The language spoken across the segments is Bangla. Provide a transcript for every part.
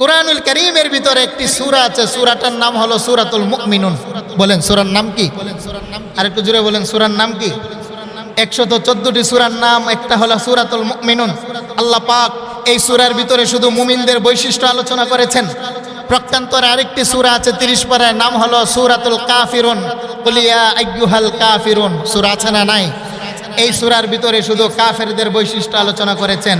কোরআনুল করিমের ভিতরে একটি সূরা আছে, সূরাটার নাম হলো সূরাতুল মুমিনুন। বলেন, সুরার নাম কি? আর একটু জুড়ে বলেন, সুরার নাম কি? একশত চোদ্দটি সুরার নাম, একটা হলো সুরাতুল মুমিনুন। আল্লাহ পাক এই সুরার ভিতরে শুধু মুমিনদের বৈশিষ্ট্য আলোচনা করেছেন। প্রত্যন্তরে আরেকটি সূরা আছে, তিরিশ পারায় নাম হলো সূরাতুল কাফিরুন। কুলিয়া আইয়ুহাল কাফিরুন। সূরা আছে না নাই? এই সুরার ভিতরে শুধু কাফেরদের বৈশিষ্ট্য আলোচনা করেছেন।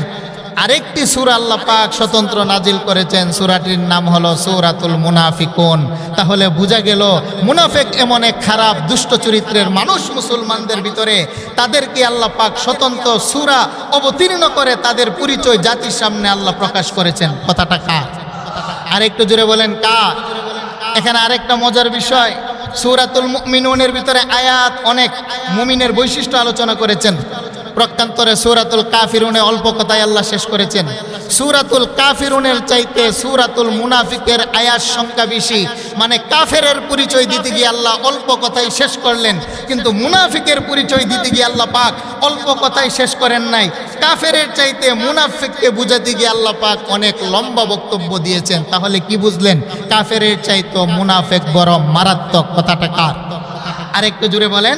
আরেকটি সূরা আল্লাহ পাক স্বতন্ত্র নাজিল করেছেন, সূরাটির নাম হলো সূরাতুল মুনাফিকুন। তাহলে বোঝা গেল, মুনাফিক এমন এক খারাপ, দুষ্ট চরিত্রের মানুষ মুসলমানদের ভিতরে, তাদেরকে আল্লাহ পাক স্বতন্ত্র সূরা অবতীর্ণ করে তাদের পরিচয় জাতির সামনে আল্লাহ প্রকাশ করেছেন। কথাটা কার? আরেকটু জোরে বলেন কা এখানে আরেকটা মজার বিষয়, সুরাতুল মুমিনুনের ভিতরে আয়াত অনেক মুমিনের বৈশিষ্ট্য আলোচনা করেছেন। প্রকান্তরে সূরাতুল কাফিরুনে অল্প কথায় আল্লাহ শেষ করেছেন। সূরাতুল কাফিরুনের চাইতে সূরাতুল মুনাফিকের আয়াত সংখ্যা বেশি। মানে কাফেরের পরিচয় দিতে গিয়ে আল্লাহ অল্প কথাই শেষ করলেন, কিন্তু মুনাফিকের পরিচয় দিতে গিয়ে আল্লাহ পাক অল্প কথাই শেষ করেন নাই। কাফেরের চাইতে মুনাফিককে বুঝাতে গিয়ে আল্লাহ পাক অনেক লম্বা বক্তব্য দিয়েছেন। তাহলে কি বুঝলেন? কাফেরের চাইতে মুনাফেক বড় মারাত্মক। কথাটা কার? আরেকটু জুড়ে বলেন।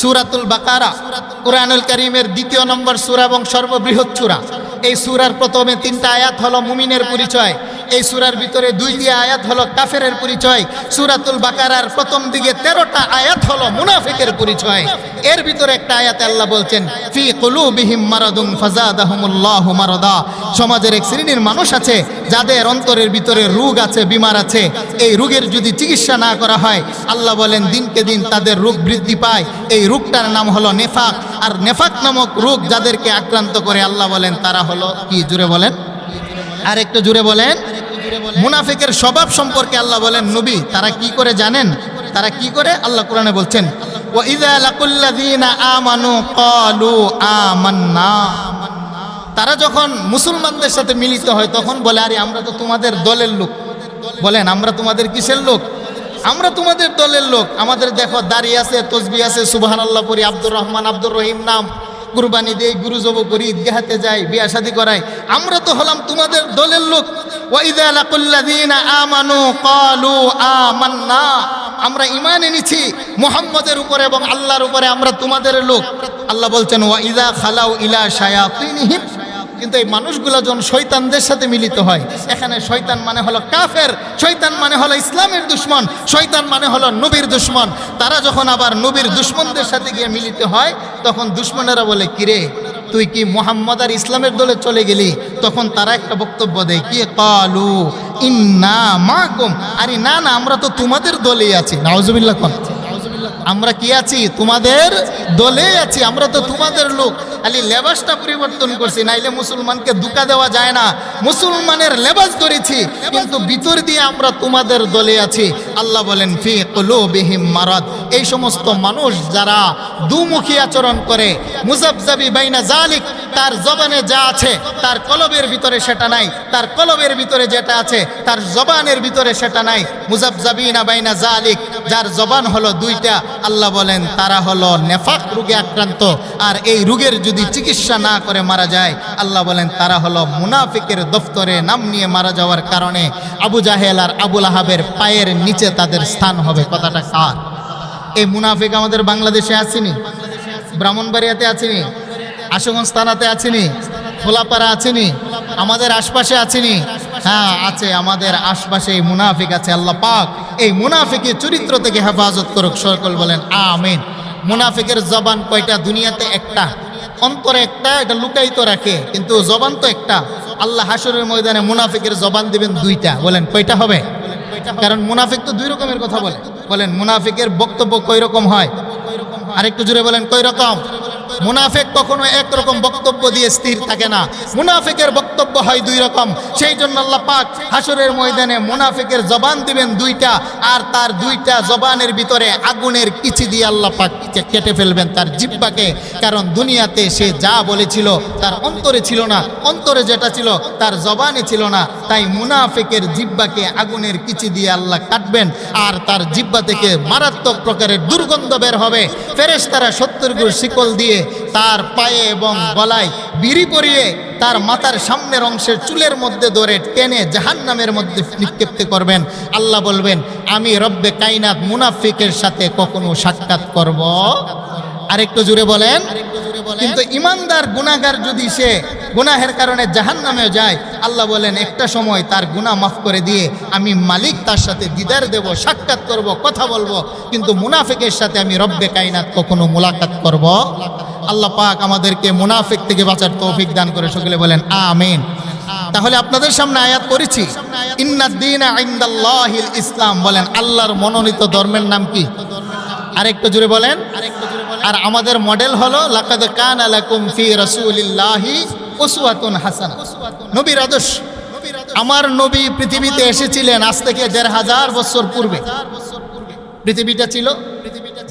সুরাতুল বাকারা, কোরআনুল করিমের দ্বিতীয় নম্বর সুরা এবং সর্ববৃহৎ সুরা। এই সুরার প্রথমে তিনটা আয়াত হলো মুমিনের পরিচয় এই সুরার ভিতরে দুইটি আয়াত হলো কাফেরের পরিচয়, সুরাতুল বাকারার প্রথম দিকে তেরোটা আয়াত হলো মুনাফিকের পরিচয়। এর ভিতরে একটা আয়াত আল্লাহ বলছেন, ফি কুলুবিহিম মারাদুন ফাজাদাহুমুল্লাহু মারাদা। সমাজের এক শ্রেণির মানুষ আছে, যাদের অন্তরের ভিতরে রোগ আছে, বিমার আছে। এই রোগের যদি চিকিৎসা না করা হয়, আল্লাহ বলেন, দিনকে দিন তাদের রোগ বৃদ্ধি পায়। এই রোগটার নাম হলো নেফাক। আর নেফাক নামক রোগ যাদেরকে আক্রান্ত করে, আল্লাহ বলেন, তারা হলো কি? জুড়ে বলেন। আর একটু জুড়ে বলেন। মুনাফিকের স্বভাব সম্পর্কে আল্লাহ বলেন, নবী, তারা কি করে জানেন? তারা কি করে? আল্লাহ কোরআনে বলছেন তারা যখন মুসলমানদের সাথে মিলিত হয়, তখন বলে, আরে, আমরা তো তোমাদের দলের লোক। বলেন, আমরা তোমাদের কিসের লোক? আমরা তোমাদের দলের লোক। আমাদের দেখো দাঁড়িয়ে আছে, তসবি আছে সুবাহ আল্লাহ পুরী আব্দুর রহমান, আব্দুর রহিম নাম। কুরবানি দেই গুরু জব করি, ঈদগাহাতে যাই বিয়া শাদি করাই। আমরা তো হলাম তোমাদের দলের লোক। আমানু কালু আমরা ইমান এনেছি, মোহাম্মদের উপরে এবং আল্লাহর উপরে আমরা তোমাদের লোক। আল্লাহ বলছেন, ওয়া ওয়াইদা খালাউ ইলা শায়াতিনহিম। কিন্তু এই মানুষগুলো যখন শৈতানদের সাথে মিলিত হয়, এখানে শৈতান মানে হলো কাফের শৈতান মানে হলো ইসলামের দুশ্মন শৈতান মানে হলো নবীর দুশ্মন। তারা যখন আবার নবীর দুশ্মনদের সাথে গিয়ে মিলিত হয়, তখন দুশ্মনেরা বলে, কিরে, তুই কি মোহাম্মদ আর ইসলামের দলে চলে গেলি? তখন তারা একটা বক্তব্য দেয়, কি কালু ইন্না মাকুম? আরে, না না, আমরা তো তোমাদের দলেই আছি। নাউজুবিল্লাহ কোন। আমরা কি আছি? তোমাদের দলেই আছি, আমরা তো তোমাদের লোক। খালি লেবাসটা পরিবর্তন করছি, নাইলে মুসলমানকে দুকা দেওয়া যায় না। মুসলমানের লেবাস ধরেছি, কিন্তু ভিতর দিয়ে আমরা তোমাদের দলে আছি। আল্লাহ বলেন, ফি কুলুবিহিম মারাদ। এই সমস্ত মানুষ যারা দুমুখী আচরণ করে, মুজাবজাবি বাইনা জালিক তার জবানে যা আছে, তার কলবের ভিতরে সেটা নাই, তার কলবের ভিতরে যেটা আছে, তার জবানের ভিতরে সেটা নাই। মুজাবজাবিনা বাইনা জালিক যার জবান হলো দুইটা, আল্লাহ বলেন, তারা হলো নেফাক রোগে আক্রান্ত, আর এই রোগের যদি চিকিৎসা না করে মারা যায়, আল্লাহ বলেন, তারা হলো মুনাফিকের দফতরে নাম নিয়ে মারা যাওয়ার কারণে আবু জাহেল আর আবুল আহাবের পায়ের নিচে তাদের স্থান হবে। কথাটা কার? এই মুনাফিক আমাদের বাংলাদেশে আসেনি ব্রাহ্মণবাড়িয়াতে আসেনি আশুগঞ্জ থানাতে আছেনি? খোলাপাড়া আছেনি? আমাদের আশপাশে আছেনি? হ্যাঁ আছে, আমাদের আশপাশে এই মুনাফিক আছে, আল্লাহ পাক এই মুনাফিকের চরিত্র থেকে হেফাজত করুক। সকল বলেন, আমিন। মুনাফিকের জবান কয়টা? দুনিয়াতে একটা। অন্তরে একটা, এটা লুকায়িত রাখে, কিন্তু জবান তো একটা। আল্লাহ হাসরের ময়দানে মুনাফিকের জবান দিবেন দুইটা। বলেন, কয়টা হবে? কারণ মুনাফিক তো দুই রকমের কথা বলে। বলেন, মুনাফিকের বক্তব্য কই রকম হয়? আরেকটু জুড়ে বলেন কই রকম মুনাফেক কখনো একরকম বক্তব্য দিয়ে স্থির থাকে না। মুনাফেকের বক্তব্য হয় দুই রকম। সেই জন্য আল্লাহ পাক হাসরের ময়দানে মুনাফেকের জবান দিবেন দুইটা আর তার দুইটা জবানের ভিতরে আগুনের কিচি দিয়ে আল্লাহ পাক কেটে ফেলবেন তার জিব্বাকে। কারণ দুনিয়াতে সে যা বলেছিল তার অন্তরে ছিল না। অন্তরে যেটা ছিল তার জবানে ছিল না। তাই মুনাফেকের জিব্বাকে আগুনের কিচি দিয়ে আল্লাহ কাটবেন আর তার জিব্বা থেকে মারাত্মক প্রকারের দুর্গন্ধ বের হবে। ফেরেশতারা সত্তর গুর শিকল দিয়ে তার পায়ে এবং গলায় বিড়ি পরিয়ে তার মাথার সামনের অংশের চুলের মধ্যে ধরে টেনে জাহান্নামের মধ্যে নিক্ষেপ্ত করবেন। আল্লাহ বলবেন, আমি রব্বে কাইনাত মুনাফিকের সাথে কখনো সাক্ষাৎ করব। আরেকটু জুড়ে বলেন। কিন্তু ইমানদার গুনাহগার যদি সে গুনাহের কারণে জাহান নামেও যায়, আল্লাহ বলেন, একটা সময় তার গুনাহ মাফ করে দিয়ে আমি মালিক, তার সাথে দিদার দেব, সাক্ষাৎ করব, কথা বলব, কিন্তু মুনাফিকের সাথে আমি রব্বে কাইনাত কখনো মোলাকাত করব। আল্লাহ পাক আমাদেরকে মুনাফিক থেকে বাঁচার তৌফিক দান করে সকলে বলেন, আমিন। তাহলে আপনাদের সামনে আয়াত করেছি ইনদাল্লাহিল ইসলাম। বলেন, আল্লাহর মনোনীত ধর্মের নাম কি? আরেকটু জুড়ে বলেন। আর আমাদের মডেল হলো, লাকাদ কান আলাকুম ফি রাসূলিল্লাহি উসওয়াতুন নবীর আদর্শ। আমার নবী পৃথিবীতে এসেছিলেন আজ থেকে দেড় হাজার বছর পূর্বে। পৃথিবীটা ছিল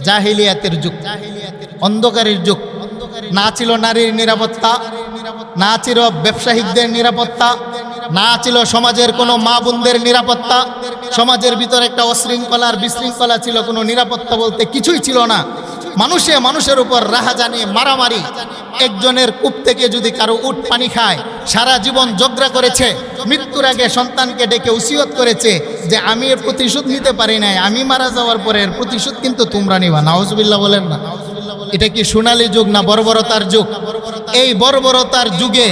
জাহিলিয়াতের যুগ, অন্ধকারের যুগ। না ছিল নারীর নিরাপত্তা, না ছিল ব্যবসায়িকদের নিরাপত্তা, না ছিল সমাজের কোনো মা বোনদের নিরাপত্তা। সমাজের ভিতরে একটা অশৃঙ্খলার বিশৃঙ্খলা ছিল, কোনো নিরাপত্তা বলতে কিছুই ছিল না। মানুষে মানুষের উপর রাহাজানি, মারামারি। একজনের কূপ থেকে যদি কারও উট পানি খায়, সারা জীবন জগড়া করেছে। মৃত্যুর আগে সন্তানকে ডেকে উসিয়ত করেছে যে, আমি এর প্রতিশোধ নিতে পারি নাই। আমি মারা যাওয়ার পরে এর প্রতিশোধ কিন্তু তোমরা নিবা। নাউজবিল্লাহ বলেন না। এটা কি সোনালী যুগ না বর্বরতার যুগ? এই বর্বরতার যুগে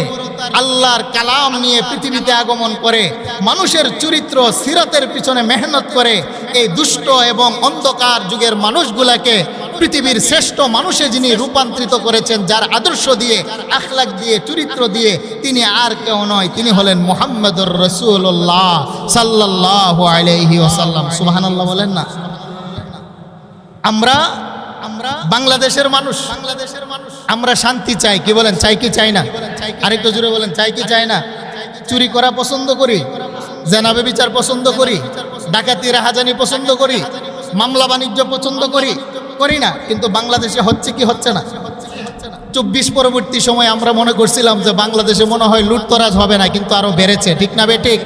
আল্লাহর কালাম নিয়ে পৃথিবীতে আগমন করে, মানুষের চরিত্র সিরতের পিছনে মেহনত করে, এই দুষ্ট এবং অন্ধকার যুগের মানুষগুলাকে পৃথিবীর শ্রেষ্ঠ মানুষে যিনি রূপান্তরিত করেছেন, যার আদর্শ দিয়ে, আখলাক দিয়ে, চরিত্র দিয়ে, তিনি আর কেউ নয়, তিনি হলেন মোহাম্মদুর রসুল্লাহ সাল্লাহ আলাইহি ওসাল্লাম সুবাহান্লাহ বলেন না? আমরা বাংলাদেশের মানুষ। বাংলাদেশের মানুষ। আমরা শান্তি চাই। কি বলেন? চাই কি চাই না? আরেকটু জুড়ে বলেন চাই কি চাই না? চুরি করা পছন্দ করি জেনাবে বিচার পছন্দ করি ডাকাতি রাহাজানি পছন্দ করি মামলা বাণিজ্য পছন্দ করি করি না কিন্তু বাংলাদেশে হচ্ছে কি হচ্ছে না? চব্বিশ পরবর্তী সময় আমরা মনে করছিলাম যে বাংলাদেশে মনে হয় লুটতরাজ হবে না কিন্তু আরও বেড়েছে। ঠিক না বেঠিক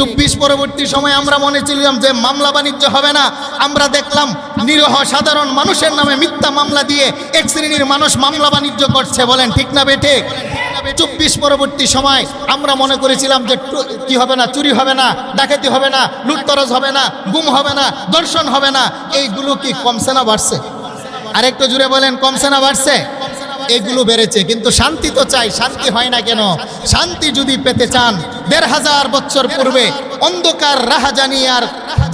চব্বিশ পরবর্তী সময় আমরা মনে ছিলাম যে মামলা বাণিজ্য হবে না। আমরা দেখলাম নিরহ সাধারণ মানুষের নামে মিথ্যা মামলা দিয়ে এক শ্রেণির মানুষ মামলা বাণিজ্য করছে, বলেন ঠিক না বেঠে চব্বিশ পরবর্তী সময় আমরা মনে করেছিলাম যে কি হবে না, চুরি হবে না, ডাকাতি হবে না, লুটতরাজ হবে না, গুম হবে না দর্শন হবে না, এইগুলো কি কমছে না বাড়ছে? আরেকটু জুড়ে বলেন কমছে না বাড়ছে? এগুলো বেড়েছে, কিন্তু শান্তি তো চাই, শান্তি হয় না কেন? শান্তি যদি পেতে চান, দেড় হাজার বছর পূর্বে অন্ধকার রাহাজানি আর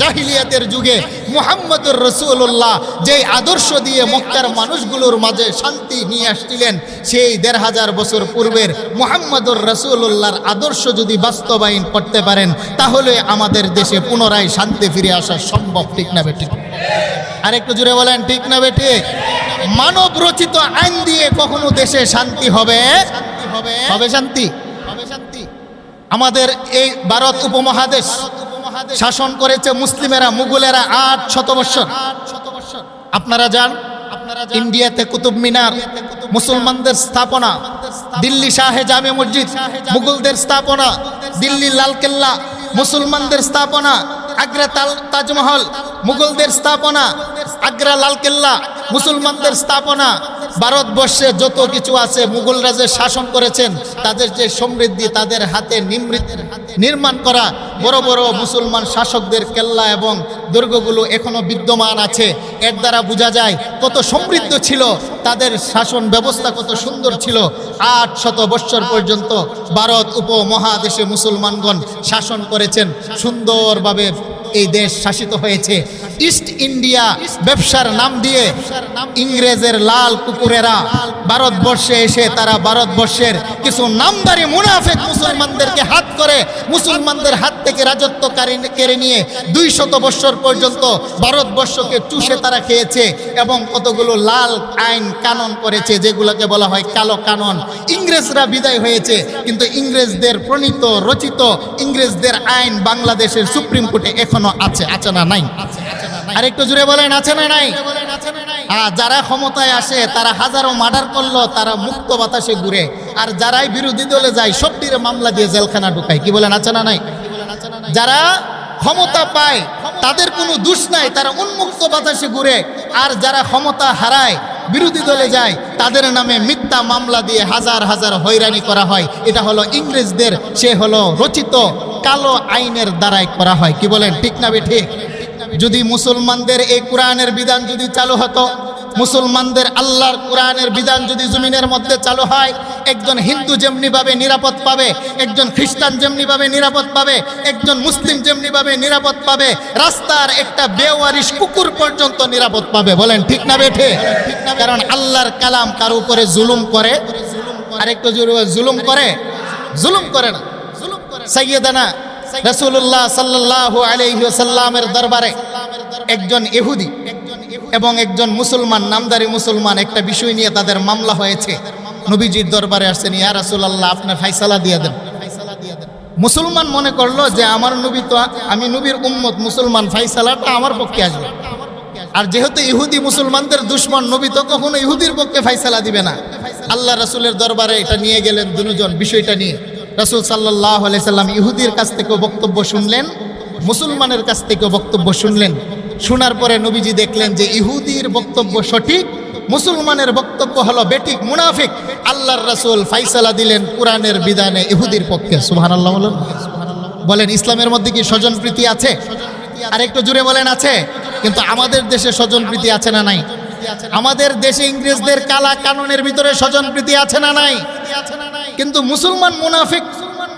জাহিলিয়াতের যুগে মুহাম্মদুর রসুল্লাহ যেই আদর্শ দিয়ে মক্কার মানুষগুলোর মাঝে শান্তি নিয়ে আসছিলেন, সেই দেড় হাজার বছর পূর্বের মুহাম্মদুর রসুল্লাহর আদর্শ যদি বাস্তবায়ন করতে পারেন, তাহলে আমাদের দেশে পুনরায় শান্তি ফিরে আসা সম্ভব, ঠিক না বেঠিক? আরেকটু জুড়ে বলেন, ঠিক না বেঠিক? মানব রচিত আইন দিয়ে কখনো দেশে শান্তি হবে? হবে শান্তি? হবে শান্তি? আমাদের এই ভারত উপমহাদেশ শাসন করেছে মুসলিমেরা, মুঘলেরা আট শত বৎসর। আপনারা যান, ইন্ডিয়াতে কুতুব মিনার, মুসলমানদের স্থাপনা, দিল্লি শাহে জামে মসজিদ, মুঘলদের স্থাপনা, দিল্লি লালকেল্লা, মুসলমানদের স্থাপনা, আগ্রা তাল, তাজমহল, মুঘলদের স্থাপনা, আগ্রা লালকেল্লা, মুসলমানদের স্থাপনা ভারতবর্ষে যত কিছু আছে, মুঘলরা যে শাসন করেছেন, তাদের যে সমৃদ্ধি, তাদের হাতে নির্মাণ করা, বড় বড় মুসলমান শাসকদের কেল্লা এবং দুর্গগুলো এখনও বিদ্যমান আছে। এর দ্বারা বোঝা যায় কত সমৃদ্ধ ছিল, তাদের শাসন ব্যবস্থা কত সুন্দর ছিল। আট শত বৎসর পর্যন্ত ভারত উপমহাদেশে মুসলমানগণ শাসন করেছেন। সুন্দরভাবে এই দেশ শাসিত হয়েছে। ইস্ট ইন্ডিয়া ব্যবসার নাম দিয়ে ইংরেজের লাল কুকুরেরা ভারতবর্ষে এসে তারা ভারতবর্ষের কিছু নামদারি মুনাফেক মুসলমানদেরকে হাত করে মুসলমানদের হাত থেকে রাজত্ব কেড়ে নিয়ে দুই শত বৎসর পর্যন্ত ভারতবর্ষকে চুষে তারা খেয়েছে এবং কতগুলো লাল আইন কানন করেছে, যেগুলোকে বলা হয় কালো কানন। ইংরেজরা বিদায় হয়েছে, কিন্তু ইংরেজদের প্রণীত, রচিত ইংরেজদের আইন বাংলাদেশের সুপ্রিম কোর্টে এখনও আছে আছে না নাই? আর একটু জুড়ে বলেন, আছে না নাই? হ্যাঁ যারা ক্ষমতায় আসে, তারা হাজারো মার্ডার করল, তারা মুক্ত বাতাসে ঘুরে। আর যারাই বিরোধী দলে যায়, সবটির মামলা দিয়ে জেলখানা ঢুকায়। কি বলেন, আছে না নাই? যারা ক্ষমতা পায়, তাদের কোনো দোষ নাই, তারা উন্মুক্ত বাতাসে ঘুরে। আর যারা ক্ষমতা হারায়, বিরোধী দলে যায়, তাদের নামে মিথ্যা মামলা দিয়ে হাজার হাজার হয়রানি করা হয়। এটা হলো ইংরেজদের, সে হলো রচিত কালো আইনের দ্বারাই করা হয়। কি বলেন? ঠিক না ঠিক যদি মুসলমানদের এই কোরআনের বিধান যদি চালু হতো মুসলমানদের আল্লাহর কোরআনের বিধান যদি জমিনের মধ্যে চালু হয় একজন হিন্দু যেমনিভাবে নিরাপদ পাবে একজন খ্রিস্টান যেমনিভাবে নিরাপদ পাবে একজন মুসলিম যেমনিভাবে নিরাপদ পাবে রাস্তার একটা বেওয়ারিশ কুকুর পর্যন্ত নিরাপদ পাবে। বলেন ঠিক না বেঠে? কারণ আল্লাহর কালাম কার উপরে জুলুম করে জোরে বল, জুলুম করে? জুলুম করে না। সাইয়েদানা রাসূলুল্লাহ সাল্লাল্লাহু আলাইহি ওয়াসাল্লামের দরবারে একজন ইহুদি এবং একজন মুসলমান, নামদারি মুসলমান একটা বিষয় নিয়ে তাদের মামলা হয়েছে। নবীজির দরবারে আসছেন, ইয়া রাসূলুল্লাহ, আপনার ফাইসালা দিয়ে দেন। মুসলমান মনে করল যে আমার নবী তো, আমি নবীর উম্মত, মুসলমান ফাইসালাটা আমার পক্ষে আসবে। আর যেহেতু ইহুদি মুসলমানদের দুশ্মন, নবী তো কখনো ইহুদির পক্ষে ফাইসালা দিবে না। আল্লাহ রাসূলের দরবারে এটা নিয়ে গেলেন দুজন বিষয়টা নিয়ে। রাসূল সাল্লাহ সাল্লাম ইহুদির কাছ থেকেও বক্তব্য শুনলেন, মুসলমানের কাছ থেকেও বক্তব্য শুনলেন। শোনার পরে নবীজি দেখলেন যে ইহুদির বক্তব্য সঠিক, মুসলমানের বক্তব্য হলো বেটিক মুনাফিক। আল্লাহর রাসূল ফাইসালা দিলেন কোরআনের বিধানে ইহুদির পক্ষে। সুবহানাল্লাহ বলেন। বলেন, ইসলামের মধ্যে কি স্বজন প্রীতি আছে? আর একটু জুড়ে বলেন, আছে। কিন্তু আমাদের দেশে স্বজন প্রীতি আছে না নাই? আমাদের দেশে ইংরেজদের কালা কানুনের ভিতরে স্বজন প্রীতি আছে না নাই? কিন্তু মুসলমান মুনাফিক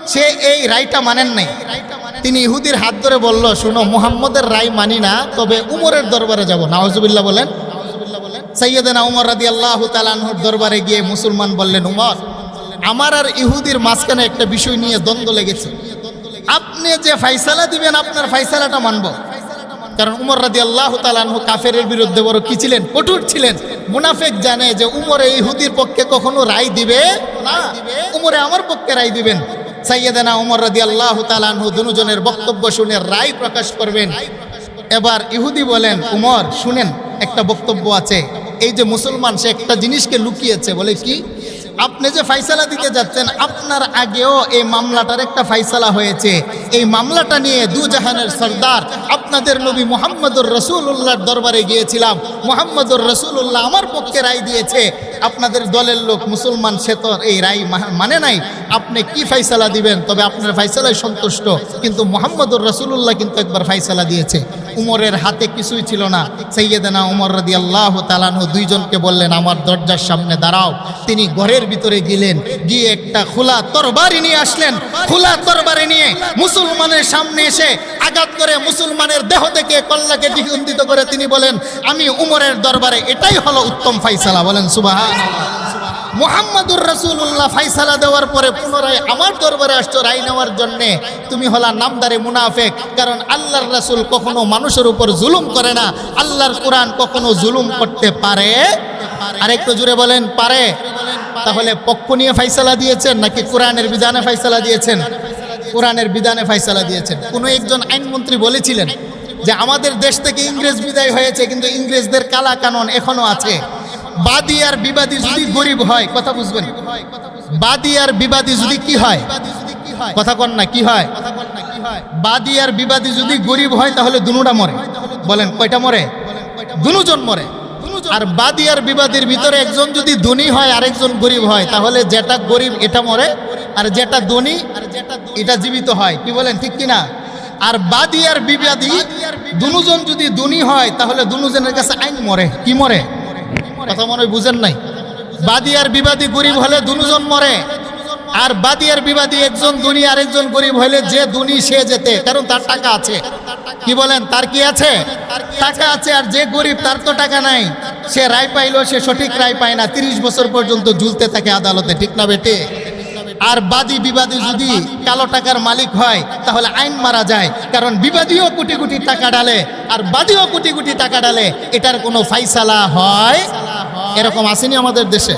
সে এই রায়টা মানেন নাই। তিনি ইহুদির হাত ধরে বলল শুনো মুহাম্মদের রায় মানি না তবে উমরের দরবারে যাব। নাওজুবিল্লাহ বলেন। সৈয়দনা উমর রাদি আল্লাহ তালানহর দরবারে গিয়ে মুসলমান বললেন উমর আমার আর ইহুদির মাঝখানে একটা বিষয় নিয়ে দ্বন্দ্ব লেগেছে। আপনি যে ফাইসালা দিবেন আপনার ফাইসালাটা মানব। কারণ উমর রাদি আল্লাহ তালানহু কাফের বিরুদ্ধে বড় কি ছিলেন? কঠোর ছিলেন। মুনাফেক জানে যে উমরে ইহুদির পক্ষে কখনো রায় দিবে না। উমরে আমার পক্ষে রায় দিবেন। সাইয়েদানা উমর রাদি আল্লাহ তালানহু দুজনের বক্তব্য শুনে রায় প্রকাশ করবেন। এবার ইহুদি বলেন, উমর, শুনেন, একটা বক্তব্য আছে। এই যে মুসলমান, সে একটা জিনিসকে লুকিয়েছে। বলে কি? আপনি যে ফাইসালা দিতে যাচ্ছেন, আপনার আগেও এই মামলাটার একটা ফাইসালা হয়েছে। এই মামলাটা নিয়ে দু জাহানের সর্দার, আপনাদের নবী মোহাম্মদুর রসুল্লাহর দরবারে গিয়েছিলাম। মোহাম্মদুর রসুল্লাহ আমার পক্ষে রায় দিয়েছে। আপনাদের দলের লোক মুসলমান, সে তো এই রায় মানে নাই। আপনি কি ফাইসালা দিবেন? তবে আপনার ফাইসালায় সন্তুষ্ট। কিন্তু মোহাম্মদুর রসুল্লাহ কিন্তু একবার ফাইসালা দিয়েছে। উমরের হাতে কিছুই ছিল না। সৈয়দনা উমর রাদি আল্লাহ তালানহ দুইজনকে বললেন, আমার দরজার সামনে দাঁড়াও। তিনি ঘরের ভিতরে গেলেন। গিয়ে একটা খোলা তরবারি নিয়ে আসলেন। খোলা তরবারি নিয়ে মুসলমানের সামনে এসে আঘাত করে মুসলমানের দেহ থেকে কল্লাকে দ্বিগুন্দিত করে তিনি বলেন, আমি উমরের দরবারে এটাই হলো উত্তম ফাইসালা। বলেন সুবাহ মোহাম্মদুর রসুল্লাহ ফাইসালা দেওয়ার পরে পুনরায় আমার দরবারে আসছো রায় নেওয়ার জন্যে, তুমি হলা নামদারে মুনাফেক, কারণ আল্লাহর রাসূল কখনো মানুষের উপর জুলুম করে না, আল্লাহর কোরআন কখনো জুলুম করতে পারে? আরেকটু জুড়ে বলেন, পারে। তাহলে পক্ষ নিয়ে ফাইসালা দিয়েছেন নাকি কোরআনের বিধানে ফাইসালা দিয়েছেন? কোরআনের বিধানে ফাইসালা দিয়েছেন। কোনো একজন আইনমন্ত্রী বলেছিলেন যে, আমাদের দেশ থেকে ইংরেজ বিদায় হয়েছে, কিন্তু ইংরেজদের কালা কানুন এখনও আছে। বাদী আর বিবাদী যদি গরিব হয় কথা বুঝবেন। বাদী আর বিবাদী যদি কি হয়? কথা কন না কি হয়? বাদী আর বিবাদী যদি গরিব হয় তাহলে দুনুটা মরে। বলেন কয়টা মরে? দুজন মরে? আর বাদী আর বিবাদীর ভিতরে একজন যদি ধনী হয় আরেকজন গরিব হয় তাহলে যেটা গরিব এটা মরে। আর যেটা ধনী এটা জীবিত হয়। কি বলেন ঠিক কিনা? আর বাদী আর বিবাদী দুজন যদি ধনী হয় তাহলে দুজনের কাছে আইন মরে। কি মরে? কথা মনে বুঝেন নাই? বাদী আর বিবাদী গরিব হলে দুজন মরে, আর বাদী আর বিবাদী একজন দুনি আর একজন গরিব হলে যে দুনি সে যেতে কারণ তার টাকা আছে। কি বলেন, তার কি আছে? টাকা আছে, আর যে গরিব তার তো টাকা নাই। সে রায় পাইলো, সে সঠিক রায় পায় না। তিরিশ বছর পর্যন্ত ঝুলতে থাকে আদালতে। ঠিক না বেটে? আর বাদী বিবাদী যদি কালো টাকার মালিক হয় তাহলে আইন মারা যায়। কারণ বিবাদীও কোটি কোটি টাকা ডালে আর বাদীও কোটি কোটি টাকা ডালে এটার কোনো ফাইসালা হয়। এরকম আসেনি আমাদের দেশে।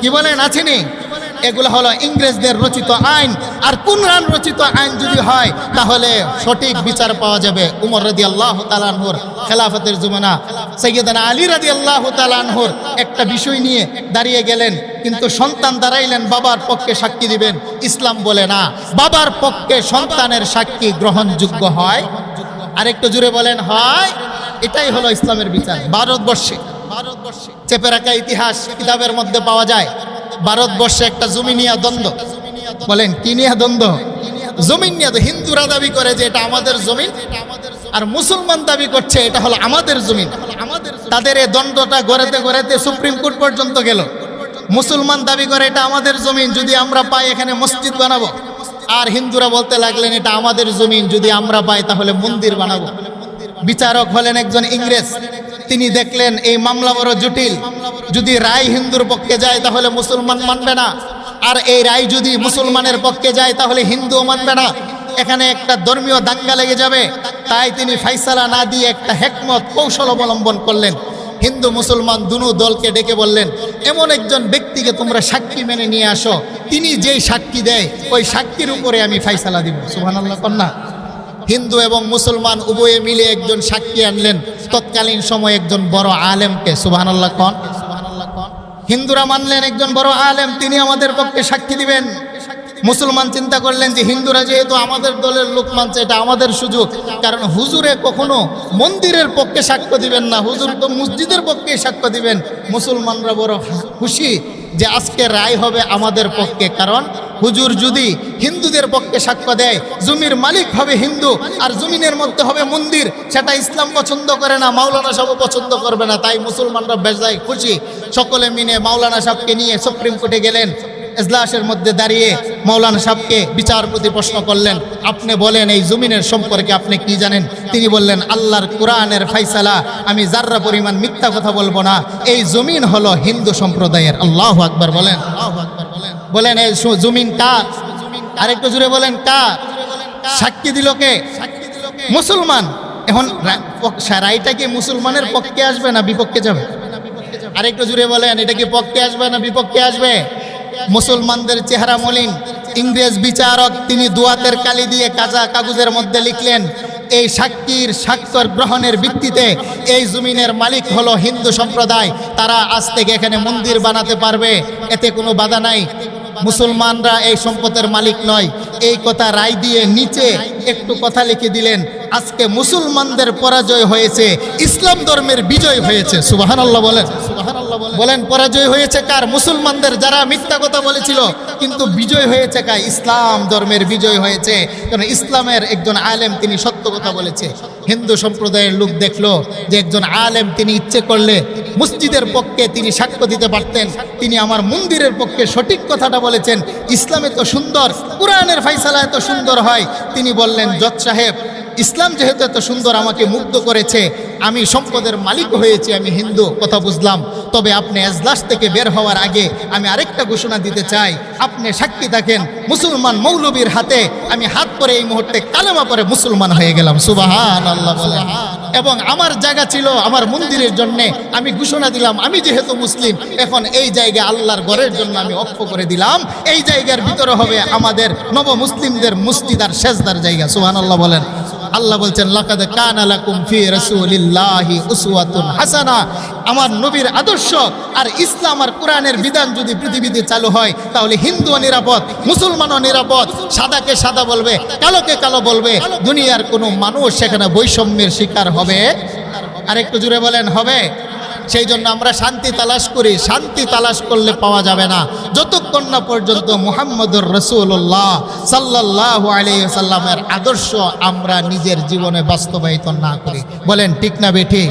কি বলেন আসেনি? এগুলো হলো ইংরেজদের রচিত আইন, আর কুনরান রচিত আইন যদি হয়, তাহলে সঠিক বিচার পাওয়া যাবে উমর রাদি আল্লাহ তালানহুর খেলাফতের জুমানা। সৈয়দানা আলী রাদি আল্লাহ তালানহুর একটা বিষয় নিয়ে দাঁড়িয়ে গেলেন, কিন্তু সন্তান দাঁড়াইলেন বাবার পক্ষে সাক্ষী দিবেন, ইসলাম বলে না। বাবার পক্ষে সন্তানের সাক্ষী গ্রহণযোগ্য হয়। আরেকটু জুড়ে বলেন, হয়। এটাই হলো ইসলামের বিচার, ভারতবর্ষে। চেপে রাখা ইতিহাস কিতাবের মধ্যে পাওয়া যায়। ভারতবর্ষে একটা জমিনিয়া দ্বন্দ্ব। বলেন, কি নিয়ে দ্বন্দ্ব? জমিন নিয়ে হিন্দুরা দাবি করে যে এটা আমাদের জমিন আর মুসলমান দাবি করছে এটা হলো আমাদের জমিন তাদের এই দ্বন্দ্বটা গড়াতে গড়াতে সুপ্রিম কোর্ট পর্যন্ত গেল। মুসলমান দাবি করে এটা আমাদের জমিন যদি আমরা পাই এখানে মসজিদ বানাবো। আর হিন্দুরা বলতে লাগলেন, এটা আমাদের জমিন যদি আমরা পাই তাহলে মন্দির বানাবো। বিচারক হলেন একজন ইংরেজ। তিনি দেখলেন এই মামলা বড় জটিল। যদি রায় হিন্দুর পক্ষে যায় তাহলে মুসলমান মানবে না। আর এই রায় যদি মুসলমানের পক্ষে যায় তাহলে হিন্দুও মানবে না। এখানে একটা ধর্মীয় দাঙ্গা লেগে যাবে। তাই তিনি ফাইসালা না দিয়ে একটা হেকমত, কৌশল অবলম্বন করলেন। হিন্দু মুসলমান দুনু দলকে ডেকে বললেন, এমন একজন ব্যক্তিকে তোমরা সাক্ষী মেনে নিয়ে আসো। তিনি যেই সাক্ষী দেয়, ওই সাক্ষীর উপরে আমি ফাইসালা দিব। সুহান আল্লাহ কন্যা। হিন্দু এবং মুসলমান উভয়ে মিলে একজন সাক্ষী আনলেন। তৎকালীন সময় একজন বড় আলেমকে সুবাহ আল্লাহ কন। হিন্দুরা মানলেন একজন বড় আলেম, তিনি আমাদের পক্ষে সাক্ষী দিবেন। মুসলমান চিন্তা করলেন যে হিন্দুরা যেহেতু আমাদের দলের লোক মানছে, এটা আমাদের সুযোগ। কারণ হুজুরে কখনো মন্দিরের পক্ষে সাক্ষ্য দিবেন না। হুজুর তো মসজিদের পক্ষে সাক্ষ্য দিবেন। মুসলমানরা বড় খুশি যে আজকে রায় হবে আমাদের পক্ষে। কারণ হুজুর যদি হিন্দুদের পক্ষে সাক্ষ্য দেয়, জমির মালিক হবে হিন্দু আর জমিনের মধ্যে হবে মন্দির, সেটা ইসলাম পছন্দ করে না, মাওলানা সাহেব পছন্দ করবে না, তাই মুসলমানরা বেজায় খুশি। সকলে মিনে মাওলানা সাহেবকে নিয়ে সুপ্রিম কোর্টে গেলেন, এজলাসের মধ্যে দাঁড়িয়ে মৌলানা সাহেবকে বিচারপতি প্রশ্ন করলেন, আপনি বলেন এই জমিনের সম্পর্কে আপনি কি জানেন? তিনি বললেন, আল্লাহর কোরআনের ফাইসালা আমি যার্রা পরিমাণ মিথ্যা কথা বলব না, এই জমিন হলো হিন্দু সম্প্রদায়ের। আল্লাহ আকবার বলেন। বলেন, এই জমিন কার আরেকটু জুড়ে বলেন কার সাক্ষী দিল কে? মুসলমান। এখন রায়টা কি মুসলমানের পক্ষে আসবে না বিপক্ষে যাবে? আরেকটু জুড়ে বলেন, এটা কি পক্ষে আসবে না বিপক্ষে আসবে? মুসলমানদের চেহারা মলিন। ইংরেজ বিচারক, তিনি দুয়াতের কালি দিয়ে কাজা কাগজের মধ্যে লিখলেন, এই সাক্ষীর স্বাক্ষর গ্রহণের ভিত্তিতে এই জমিনের মালিক হলো হিন্দু সম্প্রদায়। তারা আজ থেকে এখানে মন্দির বানাতে পারবে। এতে কোনো বাধা নাই। মুসলমানরা এই সম্পদের মালিক নয়। এই কথা রায় দিয়ে নিচে একটু কথা লিখে দিলেন, আজকে মুসলমানদের পরাজয় হয়েছে, ইসলাম ধর্মের বিজয় হয়েছে। সুবাহানাল্লাহ বলেন। বলেন, পরাজয় হয়েছে কার? মুসলমানদের যারা মিথ্যা কথা বলেছিল কিন্তু বিজয় হয়েছে কার ইসলাম ধর্মের বিজয় হয়েছে। কারণ ইসলামের একজন আলেম তিনি সত্য কথা বলেছে। হিন্দু সম্প্রদায়ের লোক দেখল যে একজন আলেম তিনি ইচ্ছে করলে মসজিদের পক্ষে তিনি সাক্ষ্য দিতে পারতেন। তিনি আমার মন্দিরের পক্ষে সঠিক কথাটা বলেছেন। ইসলামে তো সুন্দর, কোরআনের ফাইসালা এত সুন্দর হয়। তিনি বললেন, জজ সাহেব ইসলাম যেহেতু এত সুন্দর আমাকে মুগ্ধ করেছে, আমি সম্পদের মালিক হয়েছি, আমি হিন্দু, কথা বুঝলাম। তবে আপনি এজলাস থেকে বের হওয়ার আগে আমি আরেকটা ঘোষণা দিতে চাই। আপনি সাক্ষী থাকেন মুসলমান মৌলবীর হাতে, আমি হাত পরে এই মুহূর্তে কালেমা পরে মুসলমান হয়ে গেলাম সুবাহান আল্লাহ এবং আমার জায়গা ছিল আমার মন্দিরের জন্যে, আমি ঘোষণা দিলাম, আমি যেহেতু মুসলিম, এখন এই জায়গা আল্লাহর ঘরের জন্য আমি অক্ষ করে দিলাম। এই জায়গার ভিতরে হবে আমাদের নব মুসলিমদের মুসজিদ আর শেষদার জায়গা সুহান আল্লাহ বলেন। আল্লাহ বলছেন, লাকাদ কানা লাকুম ফি রাসূলিল্লাহি উসওয়াতুন হাসানা। আমার নবীর আদর্শ আর ইসলাম আর কোরআনের বিধান যদি পৃথিবীতে চালু হয়, তাহলে হিন্দুও নিরাপদ, মুসলমানও নিরাপদ। সাদাকে সাদা বলবে, কালোকে কালো বলবে। দুনিয়ার কোনো মানুষ সেখানে বৈষম্যের শিকার হবে। আর একটু জুড়ে বলেন, হবে। সেই জন্য আমরা শান্তি তালাশ করি। শান্তি তালাশ করলে পাওয়া যাবে না। যতক্ষণ না পর্যন্ত মুহাম্মদুর রসুল্লাহ সাল্লাহ আলিয়াল্লামের আদর্শ আমরা নিজের জীবনে বাস্তবায়িত না করি। বলেন, ঠিক না বেঠি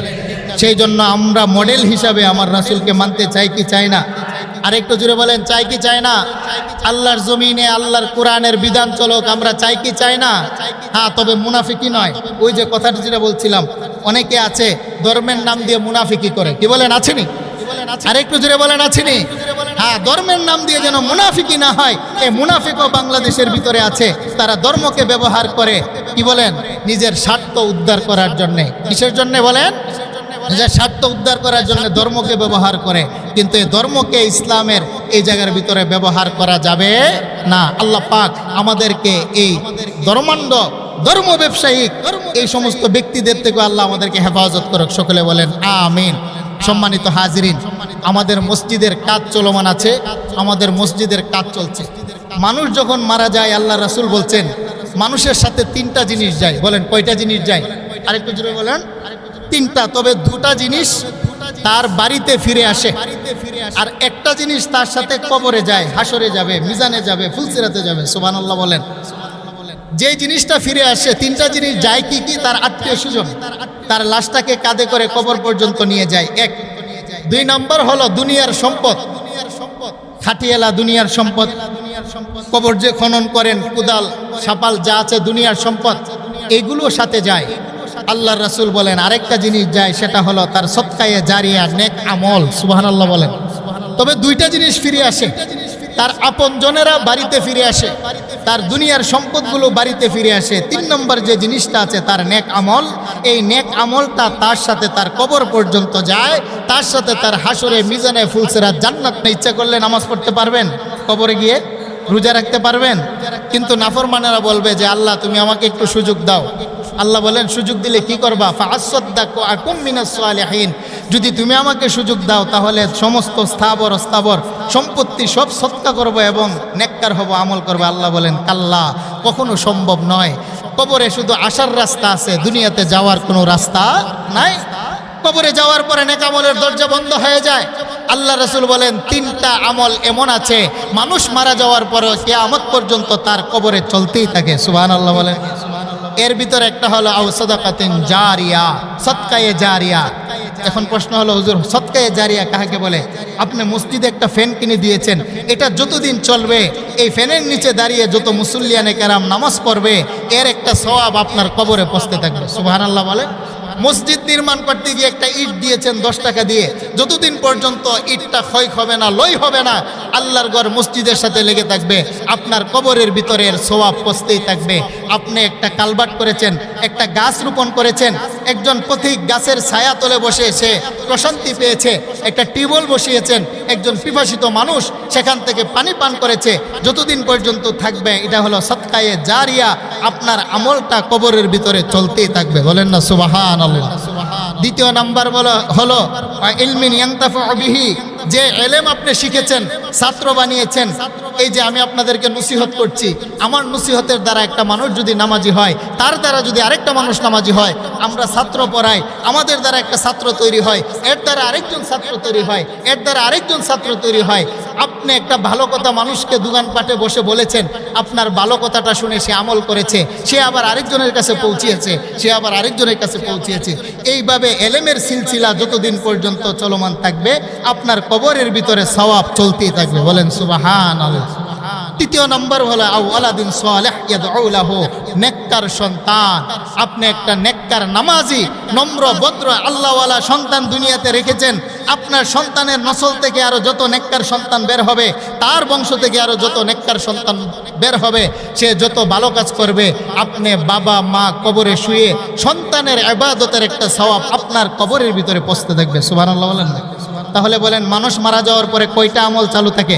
সেই জন্য আমরা মডেল হিসাবে আমার রাসুলকে মানতে চাই কি চাই না? আর একটু জুড়ে বলেন, চাই কি চাই না? আল্লাহর জমিনে, আল্লাহর কোরআনের বিধান চলক আমরা চাই কি চাই না? হ্যাঁ তবে মুনাফিকি নয়। ওই যে কথাটা যেটা বলছিলাম অনেকে আছে, ধর্মের নাম দিয়ে মুনাফিকি করে। কি বলেন আছেনি আর একটু জুড়ে বলেন আছেনি হ্যাঁ ধর্মের নাম দিয়ে যেন মুনাফিকি না হয় এই মুনাফিকও বাংলাদেশের ভিতরে আছে, তারা ধর্মকে ব্যবহার করে, কি বলেন? নিজের স্বার্থ উদ্ধার করার জন্যে। কিসের জন্যে বলেন? নিজের স্বার্থ উদ্ধার করার জন্য ধর্মকে ব্যবহার করে, কিন্তু এই ধর্মকে ইসলামের এই জায়গার ভিতরে ব্যবহার করা যাবে না। আল্লাহ পাক আমাদেরকে এই ধর্মাণ্ড ধর্ম ব্যবসায়িক এই সমস্ত ব্যক্তিদের থেকে আল্লাহ আমাদেরকে হেফাজত করুক। সকলে বলেন, আমিন। সম্মানিত হাজিরিন, আমাদের মসজিদের কাজ চলমান আছে, আমাদের মসজিদের কাজ চলছে। মানুষ যখন মারা যায়, আল্লাহ রাসুল বলছেন, মানুষের সাথে তিনটা জিনিস যায়। বলেন, কয়টা জিনিস যায়? আরেকটু জুড়ে বলেন। তিনটা, তবে দুটা জিনিস তার বাড়িতে ফিরে আসে। আর একটা জিনিস তার সাথে কবরে যায় হাসরে যাবে, মিজানে যাবে, ফুলসিরাতে যাবে। সুবহানাল্লাহ বলেন। যে জিনিসটা ফিরে আসে, তিনটা জিনিস যায় কি কি, তার আত্মীয় স্বজন। তার লাশটাকে কাঁধে করে কবর পর্যন্ত নিয়ে যায়। এক। দুই নম্বর হলো দুনিয়ার সম্পদ। খাটিয়ালা দুনিয়ার সম্পদ। কবর যে খনন করেন, কুদাল, সাপাল, যা আছে দুনিয়ার সম্পদ এগুলো সাথে যায়। আল্লাহ রাসূল বলেন, আরেকটা জিনিস যায়, সেটা হলো তার সৎকায়ে জারিয়া নেক আমল। সুবহানাল্লাহ বলেন। তবে দুইটা জিনিস ফিরে আসে। তার আপনজনেরা বাড়িতে ফিরে আসে, তার দুনিয়ার সম্পদগুলো বাড়িতে ফিরে আসে। তিন নম্বর যে জিনিসটা আছে, তার নেক আমল, এই নেক আমলটা তার সাথে তার কবর পর্যন্ত যায়, তার সাথে তার হাসরে, মিজানে ফুলসেরা জান্নাত ইচ্ছা করলে নামাজ পড়তে পারবেন? কবরে গিয়ে রোজা রাখতে পারবেন? কিন্তু নাফরমানেরা বলবে যে, আল্লাহ, তুমি আমাকে একটু সুযোগ দাও। আল্লাহ বলেন, সুযোগ দিলে কি করবা? ফাআসাদ্দাকু আকুম মিনাস সালিহিন যদি তুমি আমাকে সুযোগ দাও, তাহলে সমস্ত স্থাবর স্থাবর সম্পত্তি সব সৎকা করব এবং নেককার হব, আমল করব। আল্লাহ বলেন, কাল্লা, কখনো সম্ভব নয়। কবরে শুধু আসার রাস্তা আছে, দুনিয়াতে যাওয়ার কোনো রাস্তা নাই। কবরে যাওয়ার পরে নেকামলের দরজা বন্ধ হয়ে যায়। আল্লাহ রসুল বলেন, তিনটা আমল এমন আছে, মানুষ মারা যাওয়ার পরে কেয়ামত পর্যন্ত তার কবরে চলতেই থাকে। সুবহান আল্লাহ বলেন। এর ভিতরে একটা হলো আউ সদাকাতিন জারিয়া, সৎকায়ে জারিয়া। এখন প্রশ্ন হলো, হুজুর, সৎকায়ে জারিয়া কাহাকে বলে? আপনি মসজিদে একটা ফ্যান কিনে দিয়েছেন, এটা যতদিন চলবে, এই ফ্যানের নিচে দাঁড়িয়ে যত মুসল্লিয়ানে কেরাম নামাজ পড়বে, এর একটা সওয়াব আপনার কবরে পৌঁছতে থাকবে। সুবহানাল্লাহ বলে মসজিদ নির্মাণ করতে গিয়ে একটা ইট দিয়েছেন দশ টাকা দিয়ে যতদিন পর্যন্ত ইটটা ক্ষয় হবে না লই হবে না, আল্লাহর ঘর মসজিদের সাথে লেগে থাকবে, আপনার কবরের ভিতরের সোয়াব পচতেই থাকবে। আপনি একটা কালবাট করেছেন, একটা গাছ রোপণ করেছেন, একজন পথিক গাছের ছায়া তলে বসে এসে প্রশান্তি পেয়েছে, একটা টিউবওয়েল বসিয়েছেন, একজন পিপাসিত মানুষ সেখান থেকে পানি পান করেছে, যতদিন পর্যন্ত থাকবে, এটা হলো সৎকায়ে জারিয়া, আপনার আমলটা কবরের ভিতরে চলতেই থাকবে, বলেন না সুবাহান আল্লাহ দ্বিতীয় নাম্বার বলো, হলো ইলমিন ইয়ান্তাফা বিহি, যে এলেম আপনি শিখেছেন, ছাত্র বানিয়েছেন, এই যে আমি আপনাদেরকে নসিহত করছি, আমার নসিহতের দ্বারা একটা মানুষ যদি নামাজি হয়, তার দ্বারা যদি আরেকটা মানুষ নামাজি হয়, আমরা ছাত্র পড়াই, আমাদের দ্বারা একটা ছাত্র তৈরি হয়, এর দ্বারা আরেকজন ছাত্র তৈরি হয়, এর দ্বারা আরেকজন ছাত্র তৈরি হয় আপনি একটা ভালো কথা মানুষকে দোকানপাটে বসে বলেছেন, আপনার ভালো কথাটা শুনে সে আমল করেছে, সে আবার আরেকজনের কাছে পৌঁছিয়েছে, সে আবার আরেকজনের কাছে পৌঁছিয়েছে। এইভাবে এলেমের সিলসিলা যতদিন পর্যন্ত চলমান থাকবে, আপনার কবরের ভিতরে সওয়াব চলতেই থাকবে। বলেন সুবাহান তৃতীয় নম্বর হলো আউলাদিন সালেহ নেককার সন্তান। আপনি একটা নেককার নামাজি, নম্র, ভদ্র, আল্লাহওয়ালা সন্তান দুনিয়াতে রেখেছেন। আপনার সন্তানের নসল থেকে আরও যত নেককার সন্তান বের হবে, তার বংশ থেকে আরও যত নেককার সন্তান বের হবে, সে যত ভালো কাজ করবে, আপনি বাবা, মা কবরে শুয়ে সন্তানের ইবাদতের একটা সওয়াব আপনার কবরের ভিতরে পৌঁছতে থাকবে সুবহানাল্লাহ বলেন না? তাহলে বলেন, মানুষ মারা যাওয়ার পরে কয়টা আমল চালু থাকে?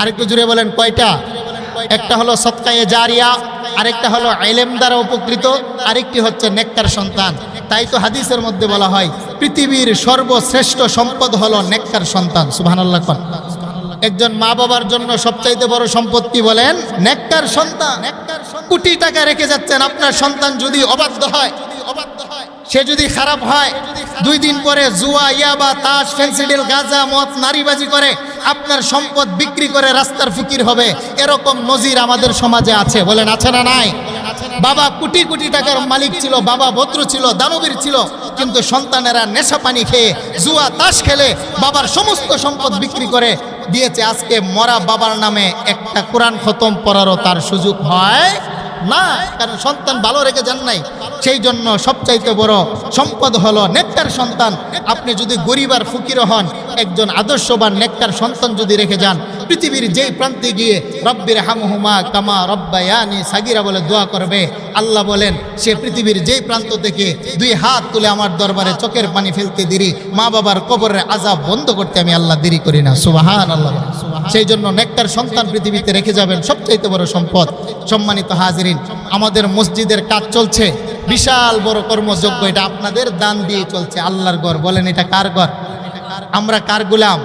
আরেকটু জুড়ে বলেন, কয়টা? একটা হলো সৎকায়ে জারিয়া, আরেকটা হলো এলেম দ্বারা উপকৃত, আরেকটি হচ্ছে নেককার সন্তান। তাই তো হাদিসের মধ্যে বলা হয়, পৃথিবীর সর্বশ্রেষ্ঠ সম্পদ হলো নেককার সন্তান, সুবহানাল্লাহ একজন মা বাবার জন্য সবচাইতে বড় সম্পত্তি বলেন, নেককার সন্তান। কোটি টাকা রেখে যাচ্ছেন, আপনার সন্তান যদি অবাধ্য হয় অবাধ্য হয়, সে যদি খারাপ হয়, দুই দিন পরে জুয়া, ইয়াবা, তাস, ফেন্সিডিল, গাঁজা, মদ, নারীবাজি করে আপনার সম্পদ বিক্রি করে রাস্তার ফিকির হবে, এরকম নজির আমাদের সমাজে আছে, বলেন, আছে না নাই? বাবা কোটি কোটি টাকার মালিক ছিল, বাবা ভদ্র ছিল, দানবীর ছিল, কিন্তু সন্তানেরা নেশা পানি খেয়ে, জুয়া, তাস খেলে বাবার সমস্ত সম্পদ বিক্রি করে দিয়েছে। আজকে মরা বাবার নামে একটা কোরআন খতম পড়ারও তার সুযোগ হয় না কারণ সন্তান ভালো রেখে যান নাই। সেই জন্য সবচাইতে বড় সম্পদ হলো নেককার সন্তান। আপনি যদি গরিব আর ফকির হন, একজন আদর্শবান নেককার সন্তান যদি রেখে যান পৃথিবীর যেই প্রান্তে গিয়ে রব্বির হামহুমা কামা রব্বায়ানি সাগিরা বলে দোয়া করবে, আল্লাহ বলেন, সে পৃথিবীর যেই প্রান্ত থেকে দুই হাত তুলে আমার দরবারে চোখের পানি ফেলতে দেরি, মা বাবার কবরের আজাব বন্ধ করতে আমি আল্লাহ দেরি করি না। সুবাহান আল্লাহ সেই জন্য নেককার সন্তান পৃথিবীতে রেখে যাবেন সবচাইতে বড় সম্পদ। সম্মানিত হাজিরিন, আমাদের মসজিদের কাজ চলছে। বিশাল বড় কর্মযোগ্য এটা আপনাদের দান দিয়ে চলছে, আল্লাহর ঘর। বলেন, এটা কার ঘর? আমরা কার গুলাম?